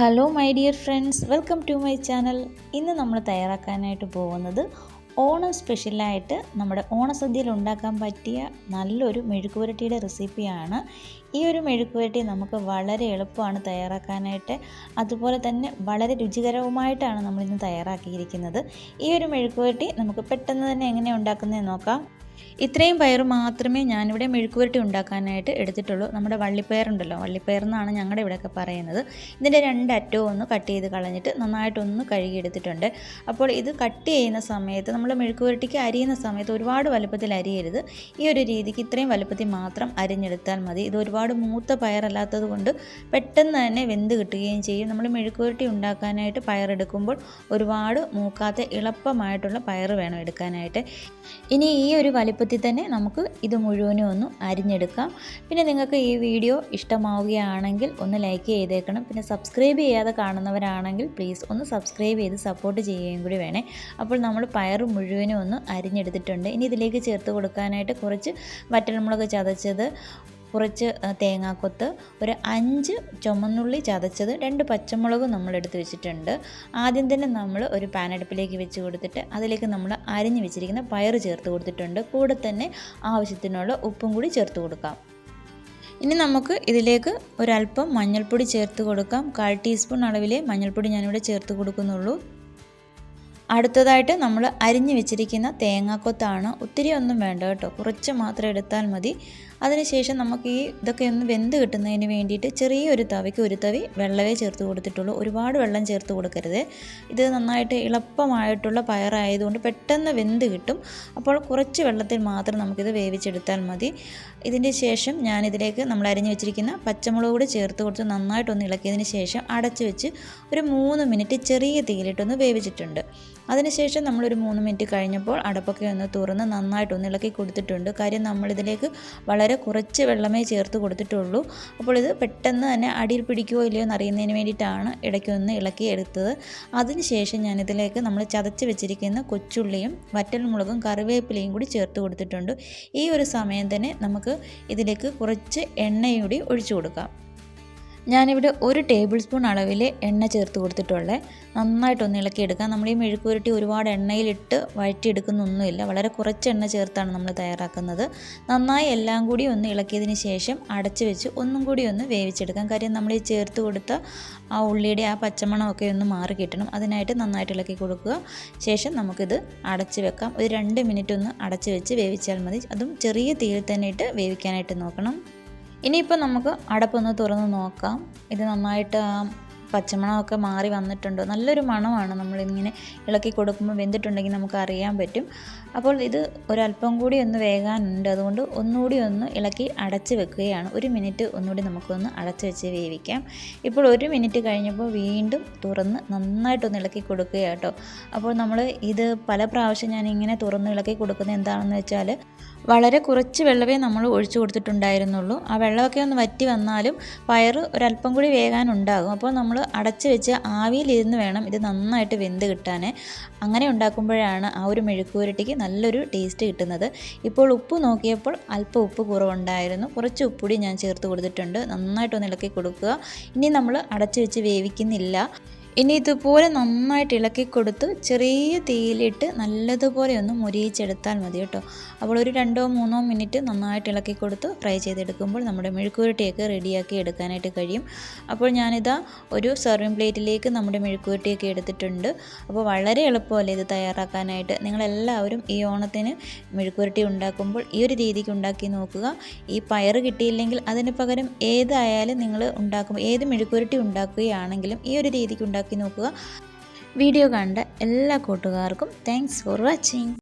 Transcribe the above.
Hello my dear friends welcome to my channel ഇന്ന് നമ്മൾ തയ്യാറാക്കാനായിട്ട് പോകുന്നത് ഓണം സ്പെഷ്യലായിട്ട് നമ്മുടെ ഓണസദ്യയിൽ ഉണ്ടാക്കാൻ പറ്റിയ നല്ലൊരു മെഴുക്കുപുരട്ടിയുടെ റെസിപ്പിയാണ് ഈ ഒരു മെഴുക്കുപുരട്ടി നമുക്ക് വളരെ എളുപ്പമാണ് തയ്യാറാക്കാനായിട്ട്. അതുപോലെ തന്നെ വളരെ രുചികരവുമായിട്ടാണ് നമ്മളിന്ന് തയ്യാറാക്കിയിരിക്കുന്നത്. ഈ ഒരു മെഴുക്കുപുരട്ടി നമുക്ക് പെട്ടെന്ന് തന്നെ എങ്ങനെ ഉണ്ടാക്കുന്നതെന്ന് നോക്കാം. ഇത്രയും പയർ മാത്രമേ ഞാനിവിടെ മെഴുക്കുപുരട്ടി ഉണ്ടാക്കാനായിട്ട് എടുത്തിട്ടുള്ളൂ. നമ്മുടെ വള്ളിപ്പയറുണ്ടല്ലോ വള്ളിപ്പയർ എന്നാണ് ഞങ്ങളുടെ ഇവിടെയൊക്കെ പറയുന്നത്. ഇതിന്റെ രണ്ട് അറ്റവും ഒന്ന് കട്ട് ചെയ്ത് കളഞ്ഞിട്ട് നന്നായിട്ടൊന്ന് കഴുകിയെടുത്തിട്ടുണ്ട് അപ്പോൾ ഇത് കട്ട് ചെയ്യുന്ന സമയത്ത് നമ്മൾ മെഴുക്കുപുരട്ടിക്ക് അരിയുന്ന സമയത്ത് ഒരുപാട് വലുപ്പത്തിൽ അരിയരുത്. ഈ ഒരു രീതിക്ക് ഇത്രയും വലുപ്പത്തിൽ മാത്രം അരിഞ്ഞെടുത്താൽ മതി. ഇത് ഒരുപാട് മൂത്ത പയറല്ലാത്തത് കൊണ്ട് പെട്ടെന്ന് തന്നെ വെന്ത് കിട്ടുകയും ചെയ്യും. നമ്മൾ മെഴുക്കുപുരട്ടി ഉണ്ടാക്കാനായിട്ട് പയറെടുക്കുമ്പോൾ ഒരുപാട് മൂക്കാത്ത ഇളപ്പമായിട്ടുള്ള പയർ വേണം എടുക്കാനായിട്ട്. ഇനി ഈ ഒരു വലിപ്പത്തിൽ തന്നെ നമുക്ക് ഇത് മുഴുവനും ഒന്ന് അരിഞ്ഞെടുക്കാം. പിന്നെ നിങ്ങൾക്ക് ഈ വീഡിയോ ഇഷ്ടമാവുകയാണെങ്കിൽ ഒന്ന് ലൈക്ക് ചെയ്തേക്കണം. പിന്നെ സബ്സ്ക്രൈബ് ചെയ്യാതെ കാണുന്നവരാണെങ്കിൽ പ്ലീസ് ഒന്ന് സബ്സ്ക്രൈബ് ചെയ്ത് സപ്പോർട്ട് ചെയ്യുകയും കൂടി വേണേ. അപ്പോൾ നമ്മൾ പയർ മുഴുവനും ഒന്ന് അരിഞ്ഞെടുത്തിട്ടുണ്ട്. ഇനി ഇതിലേക്ക് ചേർത്ത് കൊടുക്കാനായിട്ട് കുറച്ച് വറ്റൽമുളക് ചതച്ചത് കുറച്ച് തേങ്ങാക്കൊത്ത് ഒരു അഞ്ച് ചുമന്നുള്ളി ചതച്ചത് രണ്ട് പച്ചമുളക് നമ്മൾ എടുത്ത് വെച്ചിട്ടുണ്ട്. ആദ്യം തന്നെ നമ്മൾ ഒരു പാൻ അടുപ്പിലേക്ക് വെച്ച് കൊടുത്തിട്ട് അതിലേക്ക് നമ്മൾ അരിഞ്ഞ് വെച്ചിരിക്കുന്ന പയർ ചേർത്ത് കൊടുത്തിട്ടുണ്ട്. കൂടെ തന്നെ ആവശ്യത്തിനുള്ള ഉപ്പും കൂടി ചേർത്ത് കൊടുക്കാം. ഇനി നമുക്ക് ഇതിലേക്ക് ഒരല്പം മഞ്ഞൾപ്പൊടി ചേർത്ത് കൊടുക്കാം. കാൽ ടീസ്പൂൺ അളവിലെ മഞ്ഞൾപ്പൊടി ഞാനിവിടെ ചേർത്ത് കൊടുക്കുന്നുള്ളൂ. അടുത്തതായിട്ട് നമ്മൾ അരിഞ്ഞു വെച്ചിരിക്കുന്ന തേങ്ങാക്കൊത്താണ്. ഒത്തിരി ഒന്നും വേണ്ട കേട്ടോ. കുറച്ച് മാത്രം എടുത്താൽ മതി. അതിനുശേഷം നമുക്ക് ഈ ഇതൊക്കെ ഒന്ന് വെന്ത് കിട്ടുന്നതിന് വേണ്ടിയിട്ട് ചെറിയൊരു തവിക്ക് ഒരു തവി വെള്ളമേ ചേർത്ത് കൊടുത്തിട്ടുള്ളൂ. ഒരുപാട് വെള്ളം ചേർത്ത് കൊടുക്കരുത്. ഇത് നന്നായിട്ട് എളുപ്പമായിട്ടുള്ള പയറായതുകൊണ്ട് പെട്ടെന്ന് വെന്ത് കിട്ടും. അപ്പോൾ കുറച്ച് വെള്ളത്തിൽ മാത്രം നമുക്കിത് വേവിച്ചെടുത്താൽ മതി. ഇതിന്റെ ശേഷം ഞാനിതിലേക്ക് നമ്മൾ അരിഞ്ഞു വെച്ചിരിക്കുന്ന പച്ചമുളക് കൂടി ചേർത്ത് കൊടുത്ത് നന്നായിട്ടൊന്ന് ഇളക്കിയതിന് ശേഷം അടച്ചു വെച്ച് ഒരു മൂന്ന് മിനിറ്റ് ചെറിയ തീയിലിട്ടൊന്ന് വേവിച്ചിട്ടുണ്ട്. അതിനുശേഷം നമ്മളൊരു മൂന്ന് മിനിറ്റ് കഴിഞ്ഞപ്പോൾ അടപ്പൊക്കെ ഒന്ന് തുറന്ന് നന്നായിട്ട് ഒന്ന് ഇളക്കി കൊടുത്തിട്ടുണ്ട്. കാര്യം നമ്മളിതിലേക്ക് വളരെ കുറച്ച് വെള്ളമേ ചേർത്ത് കൊടുത്തിട്ടുള്ളൂ. അപ്പോൾ ഇത് പെട്ടെന്ന് തന്നെ അടിയിൽ പിടിക്കുമോ ഇല്ലയോ എന്ന് അറിയുന്നതിന് വേണ്ടിയിട്ടാണ് ഇടയ്ക്കൊന്ന് ഇളക്കി എടുത്തത്. അതിനുശേഷം ഞാനിതിലേക്ക് നമ്മൾ ചതച്ച് വെച്ചിരിക്കുന്ന കൊച്ചുള്ളിയും വറ്റൽമുളകും കറിവേപ്പിലയും കൂടി ചേർത്ത് കൊടുത്തിട്ടുണ്ട്. ഈ ഒരു സമയം തന്നെ നമുക്ക് ഇതിലേക്ക് കുറച്ച് എണ്ണയൂടി ഒഴിച്ചു കൊടുക്കാം. ഞാനിവിടെ ഒരു ടേബിൾ സ്പൂൺ അളവിൽ എണ്ണ ചേർത്ത് കൊടുത്തിട്ടുള്ളത് നന്നായിട്ടൊന്ന് ഇളക്കിയെടുക്കാം. നമ്മൾ ഈ മെഴുക്കുപുരട്ടി ഒരുപാട് എണ്ണയിലിട്ട് വഴറ്റിയെടുക്കുന്നൊന്നുമില്ല. വളരെ കുറച്ച് എണ്ണ ചേർത്താണ് നമ്മൾ തയ്യാറാക്കുന്നത്. നന്നായി എല്ലാം കൂടി ഒന്ന് ഇളക്കിയതിന് ശേഷം അടച്ചു വെച്ച് ഒന്നും കൂടി ഒന്ന് വേവിച്ചെടുക്കാം. കാര്യം നമ്മൾ ഈ ചേർത്ത് കൊടുത്ത ആ ഉള്ളിയുടെ ആ പച്ചമണമൊക്കെ ഒന്ന് മാറി കിട്ടണം. അതിനായിട്ട് നന്നായിട്ട് ഇളക്കി കൊടുക്കുക. ശേഷം നമുക്കിത് അടച്ച് വെക്കാം. ഒരു രണ്ട് മിനിറ്റ് ഒന്ന് അടച്ച് വെച്ച് വേവിച്ചാൽ മതി. അതും ചെറിയ തീയിൽ തന്നെ ഇട്ട് വേവിക്കാനായിട്ട് നോക്കണം. ഇനിയിപ്പോൾ നമുക്ക് അടപ്പൊന്ന് തുറന്ന് നോക്കാം. ഇത് നന്നായിട്ട് പച്ചമണമൊക്കെ മാറി വന്നിട്ടുണ്ടോ. നല്ലൊരു മണമാണ് നമ്മളിങ്ങനെ ഇളക്കി കൊടുക്കുമ്പോൾ വെന്തിട്ടുണ്ടെങ്കിൽ നമുക്ക് അറിയാൻ പറ്റും. അപ്പോൾ ഇത് ഒരല്പം കൂടി ഒന്ന് വേകാനുണ്ട്. അതുകൊണ്ട് ഒന്നുകൂടി ഒന്ന് ഇളക്കി അടച്ച് വെക്കുകയാണ്. ഒരു മിനിറ്റ് ഒന്നുകൂടി നമുക്കൊന്ന് അടച്ച് വെച്ച് വേവിക്കാം. ഇപ്പോൾ ഒരു മിനിറ്റ് കഴിഞ്ഞപ്പോൾ വീണ്ടും തുറന്ന് നന്നായിട്ടൊന്ന് ഇളക്കി കൊടുക്കുക കേട്ടോ. അപ്പോൾ നമ്മൾ ഇത് പല പ്രാവശ്യം ഞാൻ ഇങ്ങനെ തുറന്ന് ഇളക്കി കൊടുക്കുന്നത് എന്താണെന്ന് വെച്ചാൽ വളരെ കുറച്ച് വെള്ളമേ നമ്മൾ ഒഴിച്ചു കൊടുത്തിട്ടുണ്ടായിരുന്നുള്ളൂ. ആ വെള്ളമൊക്കെ ഒന്ന് വറ്റി വന്നാലും പയർ ഒരല്പം കൂടി വേകാനുണ്ടാകും. അപ്പോൾ നമ്മൾ അടച്ച് വെച്ച് ആവിയിലിരുന്ന് വേണം ഇത് നന്നായിട്ട് വെന്ത് കിട്ടാൻ. അങ്ങനെ ഉണ്ടാക്കുമ്പോഴാണ് ആ ഒരു മെഴുക്കുപുരട്ടിക്ക് നല്ലൊരു ടേസ്റ്റ് കിട്ടുന്നത്. ഇപ്പോൾ ഉപ്പ് നോക്കിയപ്പോൾ അല്പം ഉപ്പ് കുറവുണ്ടായിരുന്നു. കുറച്ച് ഉപ്പുകൂടി ഞാൻ ചേർത്ത് കൊടുത്തിട്ടുണ്ട്. നന്നായിട്ടൊന്ന് ഇളക്കി കൊടുക്കുക. ഇനി നമ്മൾ അടച്ചു വെച്ച് വേവിക്കുന്നില്ല. ഇനി ഇതുപോലെ നന്നായിട്ട് ഇളക്കി കൊടുത്ത് ചെറിയ തീയിലിട്ട് നല്ലതുപോലെ ഒന്ന് മുരിയിച്ചെടുത്താൽ മതി കേട്ടോ. അപ്പോൾ ഒരു രണ്ടോ മൂന്നോ മിനിറ്റ് നന്നായിട്ട് ഇളക്കി കൊടുത്ത് ഫ്രൈ ചെയ്തെടുക്കുമ്പോൾ നമ്മുടെ മെഴുക്കുരുട്ടിയൊക്കെ റെഡിയാക്കി എടുക്കാനായിട്ട് കഴിയും. അപ്പോൾ ഞാനിതാ ഒരു സെർവിങ് പ്ലേറ്റിലേക്ക് നമ്മുടെ മെഴുക്കുരുട്ടിയൊക്കെ എടുത്തിട്ടുണ്ട്. അപ്പോൾ വളരെ എളുപ്പമല്ലേ ഇത് തയ്യാറാക്കാനായിട്ട്? നിങ്ങളെല്ലാവരും ഈ ഓണത്തിന് മെഴുക്കുരുട്ടി ഉണ്ടാക്കുമ്പോൾ ഈ ഒരു രീതിക്ക് ഉണ്ടാക്കി നോക്കുക. ഈ പയർ കിട്ടിയില്ലെങ്കിൽ അതിന് പകരം ഏതായാലും നിങ്ങൾ ഉണ്ടാക്കുമ്പോൾ ഏത് മെഴുക്കുരുട്ടി ഉണ്ടാക്കുകയാണെങ്കിലും ഈ ഒരു രീതിക്ക് ഉണ്ടാക്കി നോക്കുക. വീഡിയോ കണ്ട എല്ലാ കൂട്ടുകാർക്കും താങ്ക്സ് ഫോർ വാച്ചിങ്